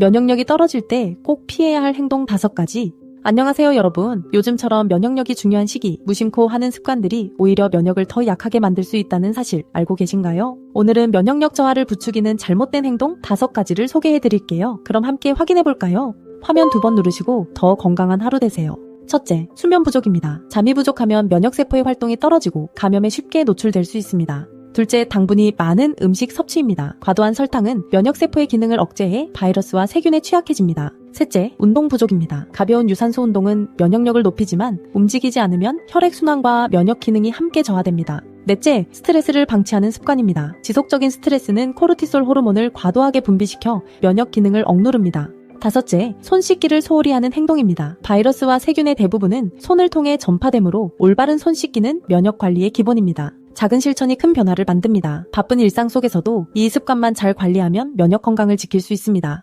면역력이 떨어질 때 꼭 피해야 할 행동 5가지. 안녕하세요 여러분. 요즘처럼 면역력이 중요한 시기, 무심코 하는 습관들이 오히려 면역을 더 약하게 만들 수 있다는 사실 알고 계신가요? 오늘은 면역력 저하를 부추기는 잘못된 행동 5가지를 소개해 드릴게요. 그럼 함께 확인해 볼까요? 화면 두 번 누르시고 더 건강한 하루 되세요. 첫째, 수면 부족입니다. 잠이 부족하면 면역세포의 활동이 떨어지고 감염에 쉽게 노출될 수 있습니다. 둘째, 당분이 많은 음식 섭취입니다. 과도한 설탕은 면역세포의 기능을 억제해 바이러스와 세균에 취약해집니다. 셋째, 운동 부족입니다. 가벼운 유산소 운동은 면역력을 높이지만 움직이지 않으면 혈액순환과 면역 기능이 함께 저하됩니다. 넷째, 스트레스를 방치하는 습관입니다. 지속적인 스트레스는 코르티솔 호르몬을 과도하게 분비시켜 면역 기능을 억누릅니다. 다섯째, 손 씻기를 소홀히 하는 행동입니다. 바이러스와 세균의 대부분은 손을 통해 전파되므로 올바른 손 씻기는 면역 관리의 기본입니다. 작은 실천이 큰 변화를 만듭니다. 바쁜 일상 속에서도 이 습관만 잘 관리하면 면역 건강을 지킬 수 있습니다.